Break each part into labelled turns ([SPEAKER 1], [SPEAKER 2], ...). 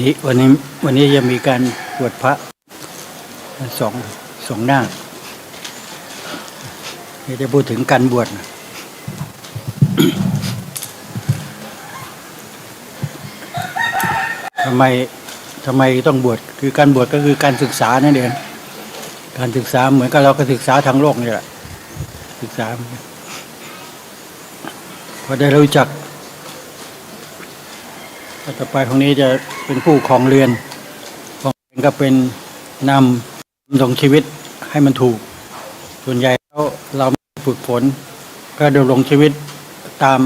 [SPEAKER 1] นี้วันนี้วันนี้จะมีการบวชพระสองสองหน้าเดี๋ยวจะพูดถึงการบวชทำไมทำไมต้องบวชคือการบวชก็คือการศึกษานั่นเองการศึกษาเหมือนกับเราก็ศึกษาทางโลกนี่แหละศึกษาพอได้รู้จัก ต่อไปของนี้จะเป็นผู้ครองเรือนของเรือนก็เป็นนำดำรงชีวิตให้มันถูก ส่วนใหญ่แล้วเราฝึกฝนก็ดำรงชีวิตตาม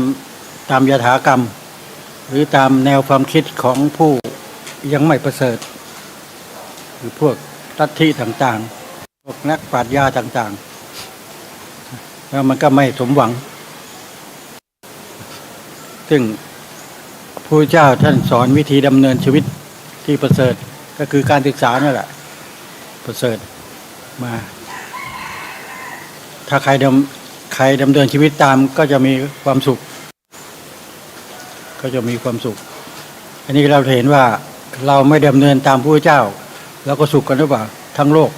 [SPEAKER 1] ตามยถากรรม หรือตามแนวความคิดของผู้ยังไม่ประเสริฐ หรือพวกลัทธิต่างๆ พวกนักปราชญาต่างๆ แล้วมันก็ไม่สมหวัง ซึ่ง ระเจ้าท่านสอนวิธีดำเนินชีวิตที่ประเสริฐก็คือการศึกษานั่นแหละ ประเสริฐมา ถ้าใครดำใครดำเนินชีวิตตามก็จะมีความสุข ก็จะมีความสุข อันนี้เราเห็นว่าเราไม่ดำเนินตามพระเจ้าเราก็สุขกันหรือเปล่าทั้งโลก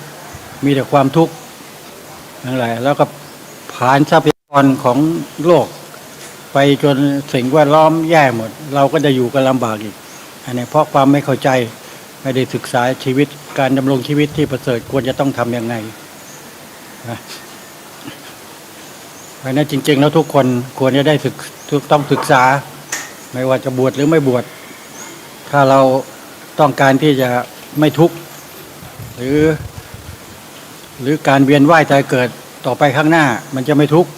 [SPEAKER 1] มีแต่ความทุกข์ทั้งหลายแล้วก็ผ่านทรัพยากรของโลก ไปจนสิ่งแวดล้อมแย่หมด เราก็จะอยู่กันลำบากอีก อันนี้เพราะความไม่เข้าใจไม่ได้ศึกษาชีวิตการดำรงชีวิตที่ประเสริฐควรจะต้องทำยังไงเพราะนั้นจริง ๆ แล้วทุกคนควรจะได้ศึกทุกต้องศึกษา ไม่ว่าจะบวชหรือไม่บวชถ้าเราต้องการที่จะไม่ทุกข์หรือ หรือการเวียนว่ายตายเกิดต่อไปข้างหน้า มันจะไม่ทุกข์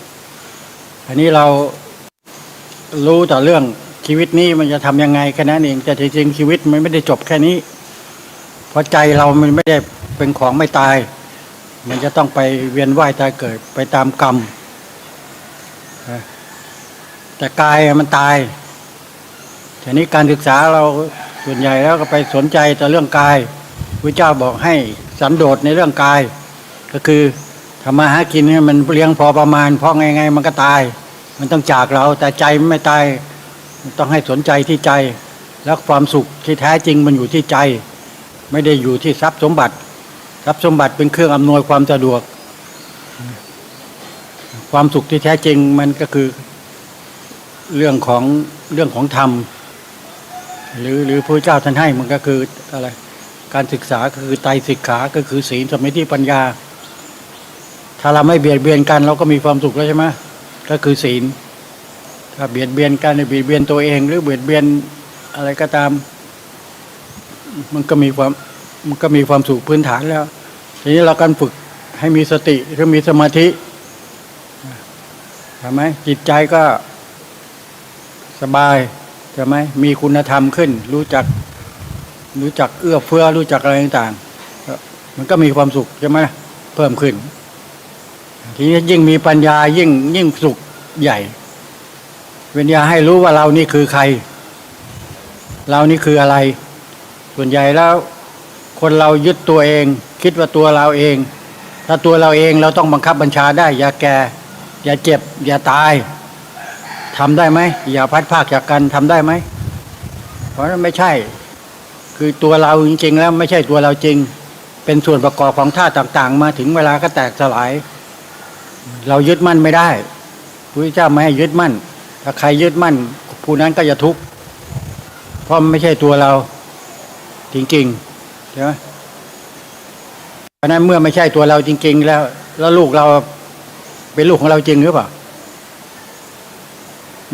[SPEAKER 1] อันนี้เรา รู้ต่อเรื่องชีวิตนี้มันจะทำยังไงแค่นั้นเองแต่จริงๆชีวิตมันไม่ได้จบแค่นี้ เพราะใจเรามันไม่ได้เป็นของไม่ตาย มันจะต้องไปเวียนว่ายตายเกิดไปตามกรรมแต่กายมันตายทีนี้การศึกษาเราส่วนใหญ่แล้วก็ไปสนใจแต่เรื่องกายพระเจ้าบอกให้สันโดษในเรื่องกาย ก็คือทำมาหากินให้มันเลี้ยงพอประมาณเพราะไงๆมันก็ตาย มันต้องจากเราแต่ใจไม่ตายต้องให้สนใจที่ใจ แล้วความสุขที่แท้จริงมันอยู่ที่ใจ ไม่ได้อยู่ที่ทรัพย์สมบัติ ทรัพย์สมบัติเป็นเครื่องอำนวยความสะดวก ความสุขที่แท้จริงมันก็คือเรื่องของเรื่องของธรรม หรือหรือพระเจ้าท่านให้มันก็คืออะไรการศึกษาก็คือไตรสิกขาก็คือศีลสมาธิปัญญา ถ้าเราไม่เบียดเบียนกันเราก็มีความสุขแล้วใช่ไหม ก็คือศีลถ้าเบียดเบียนกันเบียดเบียนตัวเอง หรือเบียดเบียนอะไรก็ตาม มันก็มีความมันก็มีความสุขพื้นฐานแล้ว ทีนี้เราการฝึกให้มีสติหรือมีสมาธิใช่ไหมจิตใจก็สบายใช่ไหมมีคุณธรรมขึ้น รู้จักรู้จักเอื้อเฟื้อรู้จักอะไรต่างๆมันก็มีความสุขใช่ไหมเพิ่มขึ้น ทีนี้ยิ่งมีปัญญายิ่งยิ่งสุขใหญ่ปัญญาให้รู้ว่าเรานี่คือใคร เรานี่คืออะไร ส่วนใหญ่แล้ว คนเรายึดตัวเอง คิดว่าตัวเราเอง ถ้าตัวเราเองเราต้องบังคับบัญชาได้ อย่าแก่ อย่าเจ็บ อย่าตายทำได้ไหมอย่าพัดภาคจากกันทำได้ไหมเพราะนั้นไม่ใช่ คือตัวเราจริงๆแล้วไม่ใช่ตัวเราจริง เป็นส่วนประกอบของธาตุต่าง ๆ มาถึงเวลาก็แตกสลาย เรายึดมั่นไม่ได้พระเจ้าไม่ให้ยึดมั่น ถ้าใครยึดมั่น ผู้นั้นก็จะทุกข์เพราะไม่ใช่ตัวเราจริงๆใช่ไหมเพราะนั้นเมื่อไม่ใช่ตัวเราจริง ๆ แล้ว แล้วลูกเราเป็นลูกของเราจริงหรือเปล่า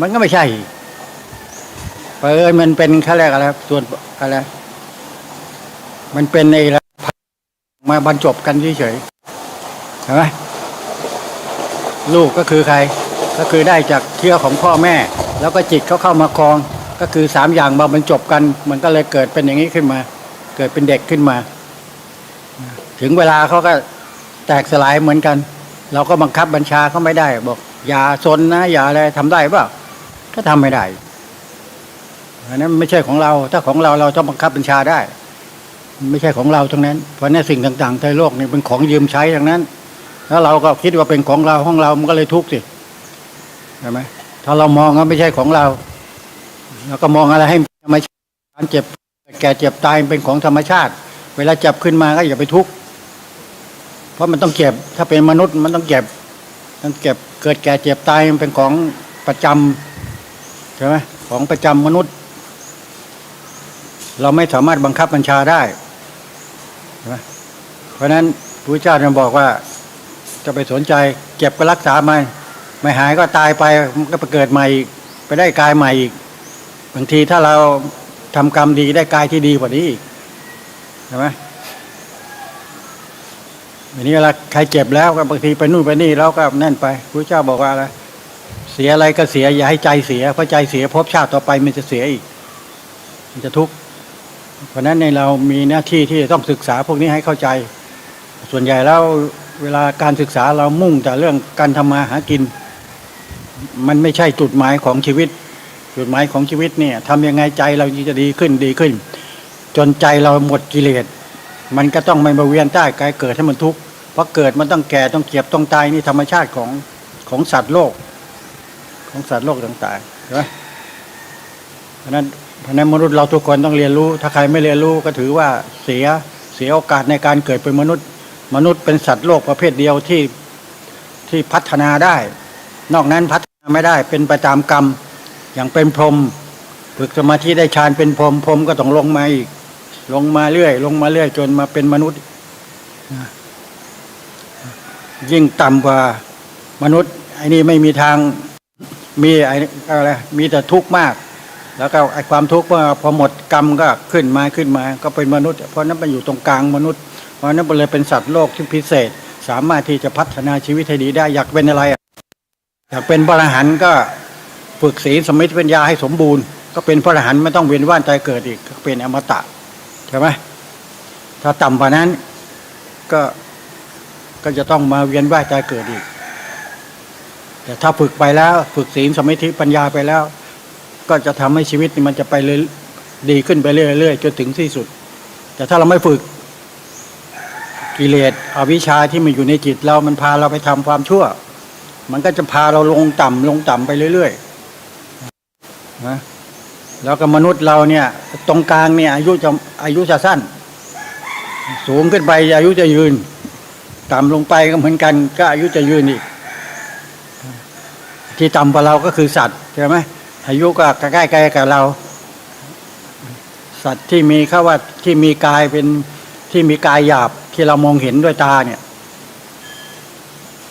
[SPEAKER 1] มันก็ไม่ใช่เพราะเอิญมันเป็นขั้นแรกอะไรส่วนอะไรมันเป็นในมาบรรจบกันเฉยๆเห็นไหม ลูกก็คือใคร ก็คือได้จากเชื้อของพ่อแม่ แล้วก็จิตเขาเข้ามาครอง ก็คือสามอย่างมาบรรจบกัน มันก็เลยเกิดเป็นอย่างนี้ขึ้นมา เกิดเป็นเด็กขึ้นมา ถึงเวลาเขาก็แตกสลายเหมือนกัน เราก็บังคับบัญชาเขาไม่ได้ บอก อย่าซนนะ อย่าอะไรทำได้เปล่าก็ทำไม่ได้อันนั้นไม่ใช่ของเรา ถ้าของเราเราต้องบังคับบัญชาได้ ไม่ใช่ของเราทั้งนั้น เพราะนั้นสิ่งต่างๆในโลกนี่เป็นของยืมใช้ทั้งนั้น แล้วเราก็คิดว่าเป็นของเราของเรา มันก็เลยทุกข์สิใช่ไหมถ้าเรามองว่าไม่ใช่ของเราเราก็มองอะไรให้ไม่ใช่การเจ็บแก่เจ็บตายเป็นของธรรมชาติ เวลาจับขึ้นมาก็อย่าไปทุกข์เพราะมันต้องเก็บ ถ้าเป็นมนุษย์มันต้องเก็บต้องเก็บเกิดแก่เจ็บตายมันเป็นของประจำใช่ไหมของประจำมนุษย์ เราไม่สามารถบังคับบัญชาได้ใช่ไหมเพราะฉะนั้นพระเจ้าจะบอกว่า จะไปสนใจเจ็บก็รักษามันไม่หายก็ตายไปมันก็ไปเกิดใหม่อีกไปได้กายใหม่อีกบางทีถ้าเราทำกรรมดีได้กายที่ดีกว่านี้อีกใช่ไหมวันนี้เวลาใครเจ็บแล้วก็บางทีไปนู่นไปนี่แล้วก็นั่นไปพระเจ้าบอกว่าอะไรเสียอะไรก็เสียอย่าให้ใจเสียเพราะใจเสียภพชาติต่อไปมันจะเสียอีก มันจะทุกข์เพราะฉะนั้นในเรามีหน้าที่ที่จะต้องศึกษาพวกนี้ให้เข้าใจ ส่วนใหญ่แล้ว เวลาการศึกษาเรามุ่งแต่เรื่องการทำมาหากิน มันไม่ใช่จุดหมายของชีวิต จุดหมายของชีวิตเนี่ยทำยังไงใจเราจะดีขึ้นดีขึ้น จนใจเราหมดกิเลสมันก็ต้องไม่มาเวียนใต้กายเกิดให้มันทุกข์เพราะเกิดมันต้องแก่ต้องเก็บต้องตายนี่ธรรมชาติของของสัตว์โลก ของสัตว์โลกต่างๆใช่ไหมเพราะนั้นเพราะนั้นมนุษย์เราทุกคนต้องเรียนรู้ ถ้าใครไม่เรียนรู้ก็ถือว่าเสียเสียโอกาสในการเกิดเป็นมนุษย์ มนุษย์เป็นสัตว์โลกประเภทเดียวที่ที่พัฒนาได้ นอกนั้นพัฒนาไม่ได้เป็นไปตามกรรม อย่างเป็นพรหมฝึกสมาธิได้ฌานเป็นพรหมพรหมก็ต้องลงมาอีก ลงมาเรื่อย ลงมาเรื่อยจนมาเป็นมนุษย์ ยิ่งต่ำกว่ามนุษย์ไอ้นี่ไม่มีทางมีไอ้อะไรมีแต่ทุกข์มาก แล้วก็ไอ้ความทุกข์ว่าพอหมดกรรมก็ขึ้นมาขึ้นมา ก็เป็นมนุษย์ เพราะนั้นมันอยู่ตรงกลางมนุษย์ ราะนั้นเลยเป็นสัตว์โลกที่พิเศษ สามารถที่จะพัฒนาชีวิตให้ดีได้อยากเป็นอะไร อยากเป็นพระอรหันต์ก็ฝึกศีลสมิธิปัญญาให้สมบูรณ์ ก็เป็นพระอรหันต์ไม่ต้องเวียนว่านใจเกิดอีกก็เป็นอมตะใช่ไหมถ้าต่ำกว่านั้นก็ก็จะต้องมาเวียนว่ายใจเกิดอีก แต่ถ้าฝึกไปแล้วฝึกศีลสมิธิปัญญาไปแล้ว ก็จะทำให้ชีวิตมันจะไปเรื่อยดีขึ้นไปเรื่อยๆจนถึงที่สุด แต่ถ้าเราไม่ฝึก กิเลสอวิชชาที่มันอยู่ในจิตเรามันพาเราไปทำความชั่ว มันก็จะพาเราลงต่ำลงต่ำไปเรื่อยๆนะแล้วก็มนุษย์เราเนี่ย ตรงกลางเนี่ย อายุจะอายุจะสั้น สูงขึ้นไปอายุจะยืน ต่ำลงไปก็เหมือนกัน ก็อายุจะยืนอีก ที่ต่ำกว่าเราก็คือสัตว์ใช่ไหมอายุก็ใกล้ๆกับเรา สัตว์ที่มีเขาว่าที่มีกายเป็นที่มีกายหยาบ ที่เรามองเห็นด้วยตาเนี่ย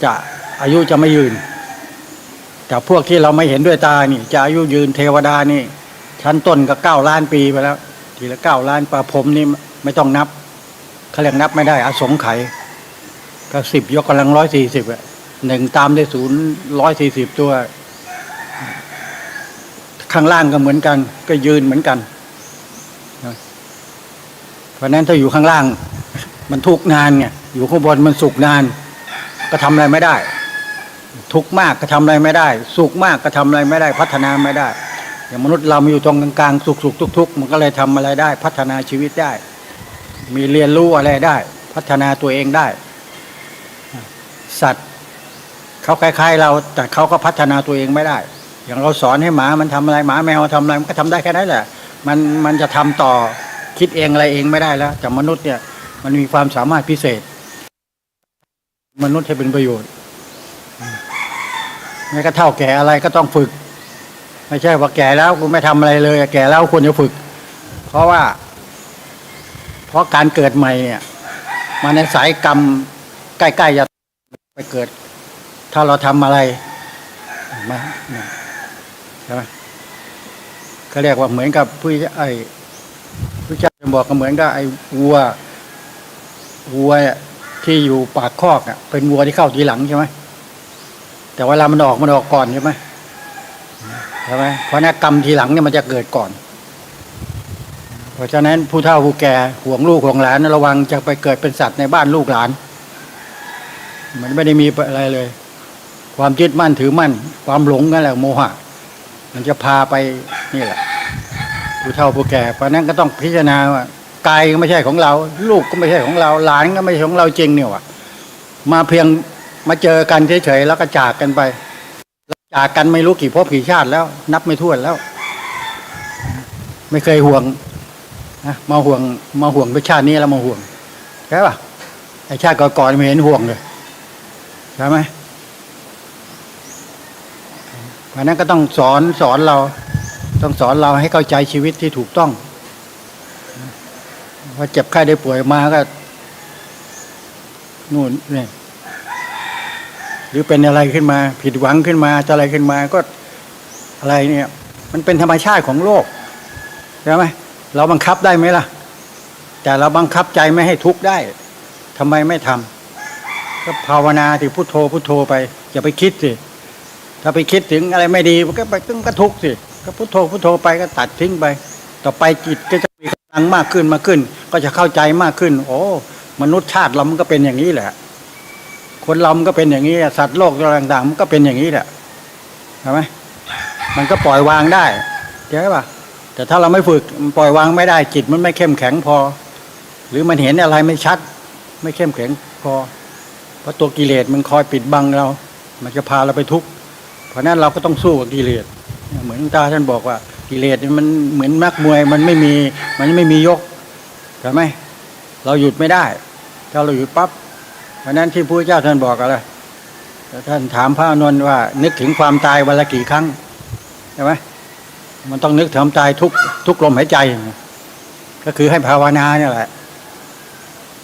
[SPEAKER 1] จะอายุจะไม่ยืน แต่พวกที่เราไม่เห็นด้วยตานี่ จะอายุยืนเทวดานี่ ชั้นต้นก็เก้าล้านปีไปแล้ว ทีละเก้าล้านปลาผมนี่ไม่ต้องนับเขาเรียกนับไม่ได้อสงไขยก็สิบยกกำลังร้อยสี่สิบอะหนึ่งตามด้ศูนย์ร้อยสี่สิบตัว ข้างล่างก็เหมือนกัน ก็ยืนเหมือนกันเพราะฉะนั้นถ้าอยู่ข้างล่าง มันทุกข์นานไงอยู่ข้างบนมันสุขนาน ก็ทำอะไรไม่ได้ ทุกมากก็ทำอะไรไม่ได้ สุขมากก็ทำอะไรไม่ได้ พัฒนาไม่ได้ อย่างมนุษย์เรามาอยู่ตรงกลางๆสุขสุขทุกทุกมันก็เลยทำอะไรได้ พัฒนาชีวิตได้ มีเรียนรู้อะไรได้ พัฒนาตัวเองได้ สัตว์เขาคล้ายๆ เราแต่เขาก็พัฒนาตัวเองไม่ได้ อย่างเราสอนให้หมามันทำอะไรหมาแมวทำอะไรมันก็ทำได้แค่นั้นแหละ มันมันจะทำต่อคิดเองอะไรเองไม่ได้แล้วแต่มนุษย์เนี่ย มันมีความสามารถพิเศษ มนุษย์ให้เป็นประโยชน์แม้กระเท่าแก่อะไรก็ต้องฝึก ไม่ใช่ว่าแก่แล้วกูไม่ทำอะไรเลย แก่แล้วควรจะฝึก เพราะว่า เพราะการเกิดใหม่เนี่ยมาในสายกรรมใกล้ๆจะไปเกิด ถ้าเราทำอะไรมาใช่ไหมเขาเรียกว่าเหมือนกับผู้ไอ้ผู้ชายจะบอกก็เหมือนกับไอ้วัว วัวที่อยู่ปากคอกอะ เป็นวัวที่เข้าทีหลังใช่ไหมแต่เวลามันออกมันออกก่อนใช่ไหมใช่ไหมเพราะนั้นกรรมทีหลังเนี่ยมันจะเกิดก่อน เพราะฉะนั้นผู้เฒ่าผู้แก่ห่วงลูกห่วงหลานระวังจะไปเกิดเป็นสัตว์ในบ้านลูกหลาน มันไม่ได้มีอะไรเลย ความยึดมั่นถือมั่น ความหลงนั่นแหละโมหะ มันจะพาไปนี่แหละผู้เฒ่าผู้แก่เพราะนั้นก็ต้องพิจารณาว่า กายก็ไม่ใช่ของเรา ลูกก็ไม่ใช่ของเรา หลานก็ไม่ใช่ของเราจริงเนี่ยวะมาเพียงมาเจอกันเฉยๆแล้วก็จากกันไป จากกันไม่รู้กี่ภพกี่ชาติแล้ว นับไม่ถ้วนแล้ว ไม่เคยห่วงนะมาห่วงมาห่วงไปชาตินี้แล้วมาห่วงใช่ป่ะไอชาติก่อนๆไม่เห็นห่วงเลยใช่ไหมเพราะนั้นก็ต้องสอนสอนเรา ต้องสอนเราให้เข้าใจชีวิตที่ถูกต้อง พอเจ็บไข้ได้ป่วยมาก็นู่นเนี่ยหรือเป็นอะไรขึ้นมา ผิดหวังขึ้นมาอะไรขึ้นมาก็อะไรเนี่ย มันเป็นธรรมชาติของโลกใช่ไหมเราบังคับได้ไหมล่ะ แต่เราบังคับใจไม่ให้ทุกข์ได้ทำไมไม่ทำก็ภาวนาที่พุโทโธพุโทโธไป อย่าไปคิดสิถ้าไปคิดถึงอะไรไม่ดีมันก็ไปตึงก็ทุกข์สิก็พุโทโธพุโทโธไปก็ตัดทิ้งไป ต่อไปจิตก็จะ ยังมากขึ้นมากขึ้น ก็จะเข้าใจมากขึ้น โอ้ มนุษย์ชาติเรามันก็เป็นอย่างนี้แหละ คนเรามันก็เป็นอย่างนี้สัตว์โลกต่างๆ มันก็เป็นอย่างนี้แหละใช่ไหมมันก็ปล่อยวางได้ใช่ป่ะแต่ถ้าเราไม่ฝึกปล่อยวางไม่ได้จิตมันไม่เข้มแข็งพอ หรือมันเห็นอะไรไม่ชัด ไม่เข้มแข็งพอเพราะตัวกิเลสมันคอยปิดบังเรา มันจะพาเราไปทุกข์เพราะนั้นเราก็ต้องสู้กับกิเลสเหมือนตาท่านบอกว่า กิเลสมันเหมือนนักมวยมันไม่มีมันไม่มียกใช่ไหมเราหยุดไม่ได้ ถ้าเราหยุดปั๊บเพราะฉะนั้นที่พระเจ้าท่านบอกอะไรท่านถามพระอานนท์ว่า นึกถึงความตายวันละกี่ครั้งใช่ไหมมันต้องนึกถึงความตายทุกทุกลมหายใจ ก็คือให้ภาวนาเนี่ยแหละ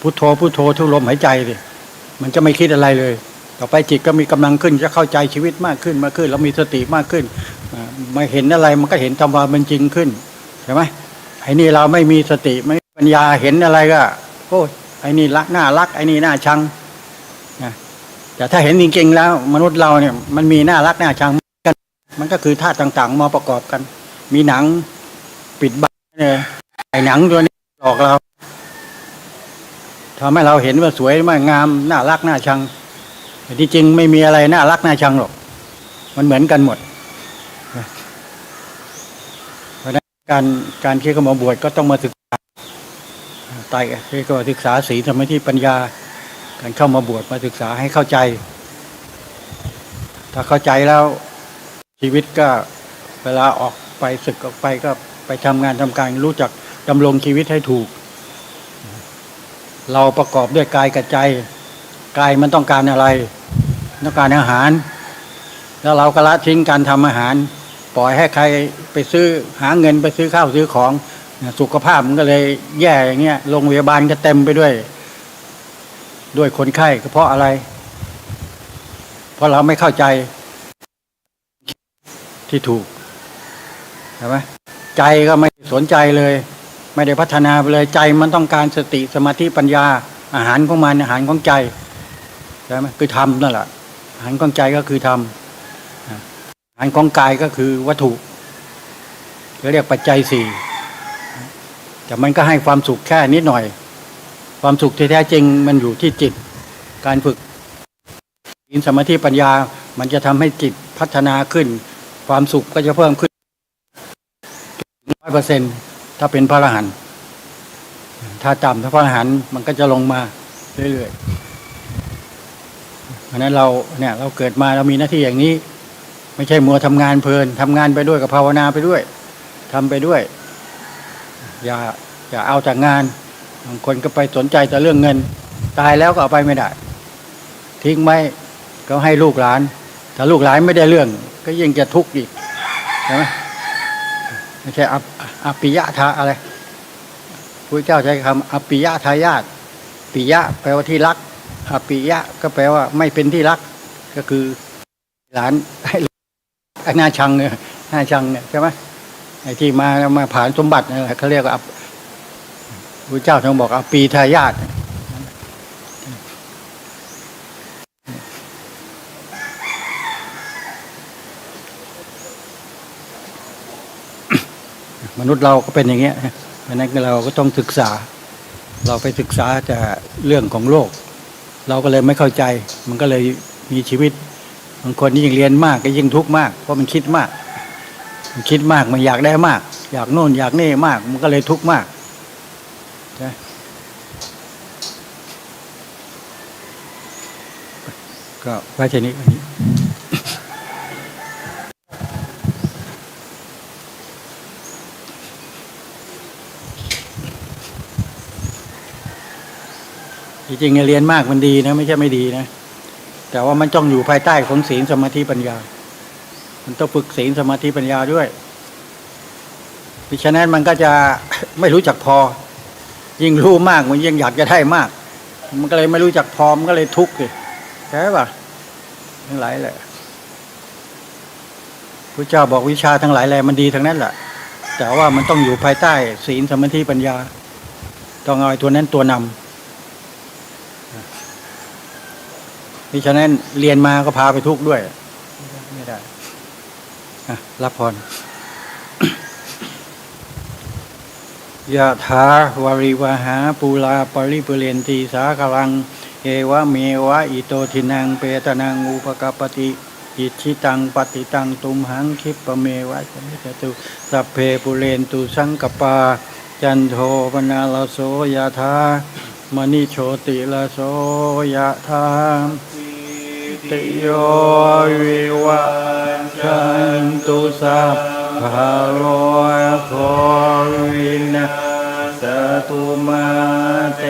[SPEAKER 1] พุโทโธพุโทโธทุกลมหายใจดิมันจะไม่คิดอะไรเลย ต่อไปจิตก็มีกำลังขึ้นจะเข้าใจชีวิตมากขึ้นมากขึ้น แล้วมีสติมากขึ้นอ่า มาเห็นอะไรมันก็เห็นตามความเป็นจริงขึ้นใช่ไหมไอ้นี่เราไม่มีสติไม่มีปัญญาเห็นอะไรก็โอ้ไอ้นี่รักน่ารักไอ้นี่น่าชังนะแต่ถ้าเห็นจริงๆแล้ว มนุษย์เราเนี่ยมันมีน่ารักน่าชังกัน มันก็คือธาตุต่างๆ มาประกอบกัน มีหนังปิดบังเลยไอ้หนังตัวนี้หลอกเราทำให้เราเห็นว่าสวยมากงามน่ารักน่าชังแต่ที่จริงไม่มีอะไรน่ารักน่าชังหรอก มันเหมือนกันหมด เพราะฉะนั้น การการที่เขามาบวชก็ต้องมาศึกษาไต่ที่ก็ศึกษาศีลสมาธิปัญญา การเข้ามาบวชมาศึกษาให้เข้าใจ ถ้าเข้าใจแล้วชีวิตก็เวลาออกไปศึกออกไปก็ไปทำงานทำการรู้จักดำรงชีวิตให้ถูก เราประกอบด้วยกายกับใจกายมันต้องการอะไร ต้องการอาหาร แล้วเราก็ละทิ้งการทำอาหาร ปล่อยให้ใครไปซื้อหาเงินไปซื้อข้าวซื้อของสุขภาพมันก็เลยแย่อย่างเงี้ยโรงพยาบาลก็เต็มไปด้วย ด้วยคนไข้ก็เพราะอะไร เพราะเราไม่เข้าใจที่ถูกใช่ไหมใจก็ไม่สนใจเลย ไม่ได้พัฒนาไปเลยใจมันต้องการสติสมาธิปัญญา อาหารของมันอาหารของใจใช่ไหมคือธรรมนั่นแหละอาหารของใจก็คือธรรม อาหารของกายก็คือวัตถุเรียกปัจจัยสี่แต่มันก็ให้ความสุขแค่นิดหน่อย ความสุขที่แท้จริงมันอยู่ที่จิต การฝึกอินสมาธิปัญญา มันจะทำให้จิตพัฒนาขึ้น ความสุขก็จะเพิ่มขึ้นร้อยเปอร์เซ็นถ้าเป็นพระอรหันต์ถ้าต่ำถ้าพระอรหันต์มันก็จะลงมาเรื่อยๆเพราะนั้นเราเนี่ยเราเกิดมาเรามีหน้าที่อย่างนี้ ไม่ใช่มัวทำงานเพลินทำงานไปด้วยกับภาวนาไปด้วยทำไปด้วย อย่าอย่าเอาจากงานบางคนก็ไปสนใจแต่เรื่องเงิน ตายแล้วก็เอาไปไม่ได้ ทิ้งไว้ก็ให้ลูกหลาน ถ้าลูกหลานไม่ได้เรื่อง ก็ยิ่งจะทุกข์อีกใช่ไหมไม่ใช่อปิยะทาอะไรพระเจ้าใช้คำอปิยะทายาทปิยะ แปลว่าที่รักอปิยะก็แปลว่าไม่เป็นที่รักก็คือหลานให้ หน้าชังเนี่ยหน้าชังเนี่ยใช่ไหมไอ้ที่มามาผ่านสมบัตินี่แหละเขาเรียกว่าพระเจ้าทรงบอกเอาปีทายาทมนุษย์เราก็เป็นอย่างเงี้ยเพราะนั้นเราก็ต้องศึกษา เราไปศึกษาแต่เรื่องของโลก เราก็เลยไม่เข้าใจ มันก็เลยมีชีวิต บางคนยิ่งเรียนมากก็ยิ่งทุกข์มาก เพราะมันคิดมาก มันคิดมากมันอยากได้มาก อยากโน่นอยากนี่มาก มันก็เลยทุกข์มากใช่ก็ว่าแค่นี้วันนี้จริงๆเรียนมากมันดีนะ ไม่ใช่ไม่ดีนะ แต่ว่ามันต้องอยู่ภายใต้ของศีลสมาธิปัญญา มันต้องฝึกศีลสมาธิปัญญาด้วยเพราะฉะนั้นมันก็จะไม่รู้จักพอ ยิ่งรู้มากมันยิ่งอยากจะได้มาก มันก็เลยไม่รู้จักพอมันก็เลยทุกข์เลยใช่ปะทั้งหลายแหละพระเจ้าบอกวิชาทั้งหลายแหละมันดีทั้งนั้นแหละแต่ว่ามันต้องอยู่ภายใต้ศีลสมาธิปัญญา ต้องเอาตัวนั้นตัวนำ มิฉะนั้นเรียนมาก็พาไปทุกข์ด้วย ไม่ได้รับพรยะถาวาริวหาปูลาปริปุเรนตีสาคลัง เอวะเมวะอิโตทินังเปตนังอุปกปปติอิชิตังปฏิตังตุมหังคิปะเมวะจมิจตุสัพเพปุเรนตุสังกปา จันโทปนาลโสยะธามณิโชติลโสยะธา ติโยวิวัชชันตุสัพพะโลโควินาสตุมาเต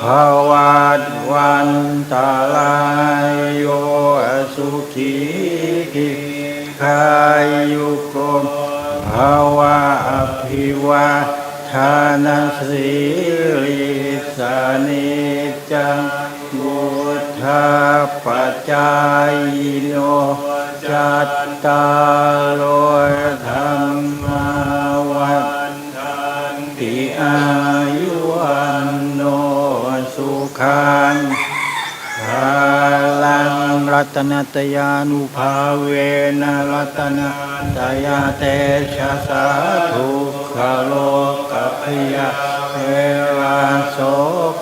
[SPEAKER 1] ภวัตวันตาลายโยสุขีกิขายุโกภาวะอภิวาทานสิริสานิจัง ทธาปัจจายโนจัตตารโลธรรมาวันทันติอายุวันโนสุขังภาลังรัตนตยานุภาเวนะรัตนตยาเตชะสาธุขโลกพยา เทวาโส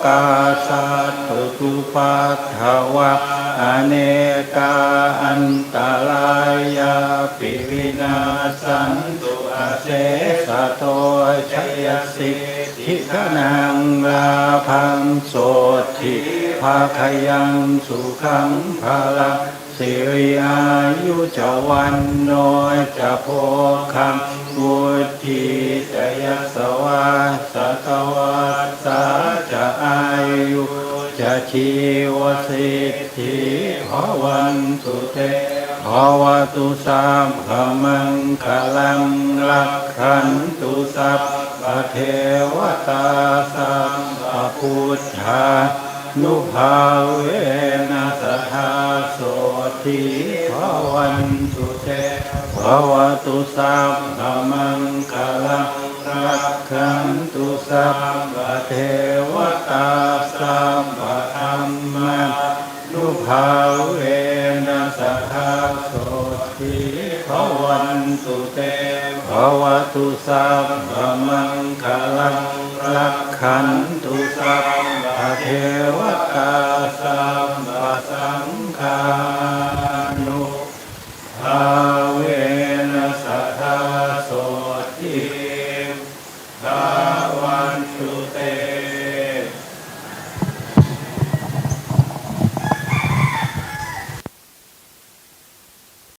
[SPEAKER 1] กาสัตตุตุปัฏฐวะอเนกาอันตรายาปิวินาสันตุอาเสสะโตชัยสิทธิขนังลาพังโสทิภาคยังสุขังภาลังสิริอายุจวันโนจะโพคังบุติตยสวา ชีวสิทธิภวันตุเตภาวตุสัพพมังคลังรักขันตุสัพพะเทวตาสัพพะพุทธานุภาเวนัสทธาโสทิภาวันตุเตภาวตุสัพพมังคลังรักขันตุสัพพะเทวตาสัพพะธรรมานุภาเวนะสัทธาโสทิภวันตุเตภวตุสัพพมังคลังรักขันตุสัพพเทวตาสัมปะสัง